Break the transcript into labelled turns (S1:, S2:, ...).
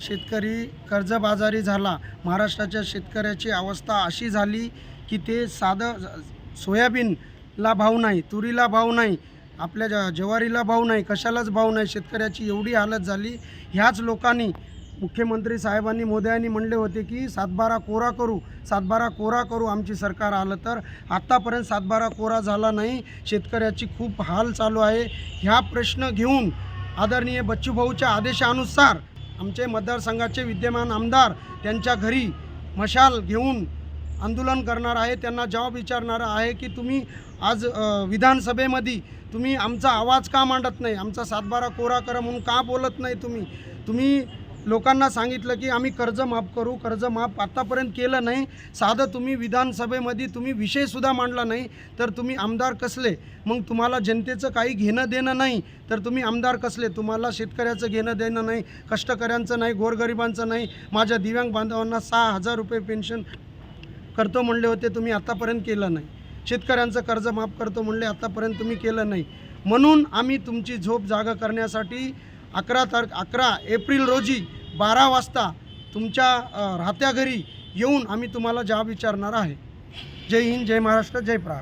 S1: शेतकरी कर्जबाजारी झाला. महाराष्ट्राच्या शेतकऱ्याची अवस्था अशी झाली की ते साधं सोयाबीनला भाव नाही तुरीला भाव नाही आपल्या ज ज्वारीला भाव नाही कशालाच भाव नाही शेतकऱ्याची एवढी हालत झाली. ह्याच लोकांनी मुख्यमंत्री साहेबांनी मोदयांनी म्हणले होते की सातबारा कोरा करू सातबारा कोरा करू आमची सरकार आलं तर. आत्तापर्यंत सातबारा कोरा झाला नाही शेतकऱ्याची खूप हाल चालू आहे. ह्या प्रश्न घेऊन आदरणीय बच्चूभाऊच्या आदेशानुसार आमचे मतदारसंघाचे विद्यमान आमदार त्यांच्या घरी मशाल घेऊन आंदोलन करणार आहे त्यांना जवाब विचारणार आहे की तुम्ही आज विधानसभेमध्ये तुम्ही आमचा आवाज का मांडत नाही? आमचा सातबारा कोरा करा म्हणून का बोलत नाही तुम्ही? तुम्ही लोकांना सांगितलं की आम्ही कर्ज माफ करू कर्ज माफ आत्तापर्यंत केलं नाही. साधं तुम्ही विधानसभेमध्ये तुम्ही विषयसुद्धा मांडला नाही तर तुम्ही आमदार कसले? मग तुम्हाला जनतेचं काही घेणं देणं नाही तर तुम्ही आमदार कसले? तुम्हाला शेतकऱ्याचं घेणं देणं नाही कष्टकऱ्यांचं नाही गोरगरिबांचं नाही. माझ्या दिव्यांग बांधवांना सहा हजार रुपये पेन्शन करतो म्हणले होते तुम्ही आत्तापर्यंत केलं नाही. शेतकऱ्यांचं कर्ज माफ करतो म्हणले आत्तापर्यंत तुम्ही केलं नाही. म्हणून आम्ही तुमची झोप जागा करण्यासाठी अकरा तारख अकरा एप्रिल रोजी बारा वाजता तुमच्या राहत्या घरी येऊन आम्ही तुम्हाला जाब विचारणार आहे. जय हिंद जय महाराष्ट्र जय प्रा